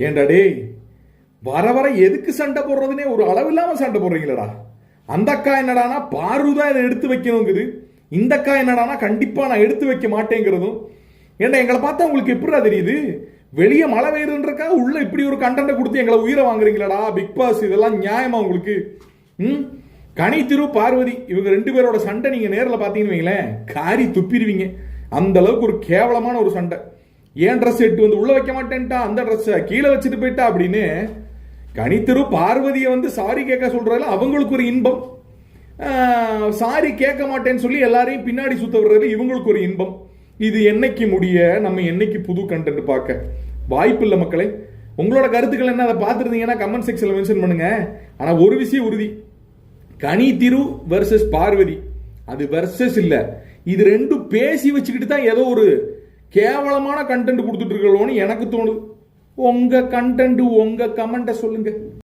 ஏன்டா டேய் வர வர எதுக்கு சண்டை போடுறதுனே ஒரு அளவு சண்டை போடுறீங்களடா. அந்த அக்கா என்னடானா பாரு தான் இதை எடுத்து வைக்கணுங்குது. இந்த அக்கா என்னடானா கண்டிப்பாக நான் எடுத்து வைக்க மாட்டேங்கிறதும். ஏன்டா எங்களை பார்த்தா உங்களுக்கு எப்படிடா தெரியுது? வெளியே மழை பெய்யுதுன்றக்கா உள்ள இப்படி ஒரு கண்டென்ட்டை கொடுத்து எங்களை உயிரை வாங்குறீங்களாடா பிக் பாஸ் இதெல்லாம் நியாயமா உங்களுக்கு? ம்? கனி திரு பார்வதி இவங்க ரெண்டு பேரோட சண்டை நீங்கள் நேரில் பார்த்தீங்கன்னு வைங்களேன் காரி துப்பிடுவீங்க. அந்த அளவுக்கு ஒரு கேவலமான ஒரு சண்டை. ஏன் ட்ரெஸ் எடுத்து வந்து உள்ள வைக்க மாட்டேன்ட்டா? அந்த ட்ரெஸ்ஸை கீழே வச்சுட்டு போயிட்டா அப்படின்னு கனித்திரு பார்வதியை வந்து சாரி கேட்க சொல்றதுல அவங்களுக்கு ஒரு இன்பம். சாரி கேட்க மாட்டேன்னு சொல்லி எல்லாரையும் பின்னாடி சுத்த விடுறது இவங்களுக்கு ஒரு இன்பம். இது என்னைக்கு முடிய? நம்ம என்னைக்கு புது கண்டென்ட் பார்க்க? வாய்ப்பு இல்லை மக்களே. உங்களோட கருத்துக்கள் என்ன? அதை பார்த்துருந்தீங்கன்னா கமெண்ட் செக்ஷனில் மென்ஷன் பண்ணுங்க. ஆனால் ஒரு விஷயம் உறுதி. கனி திரு வெர்சஸ் பார்வதி. அது வெர்சஸ் இல்ல. இது ரெண்டும் பேசி வச்சுக்கிட்டு தான் ஏதோ ஒரு கேவலமான கண்டென்ட் கொடுத்துட்டு இருக்கோன்னு எனக்கு தோணுது. உங்க கண்டென்ட் உங்க கமெண்ட்டை சொல்லுங்க.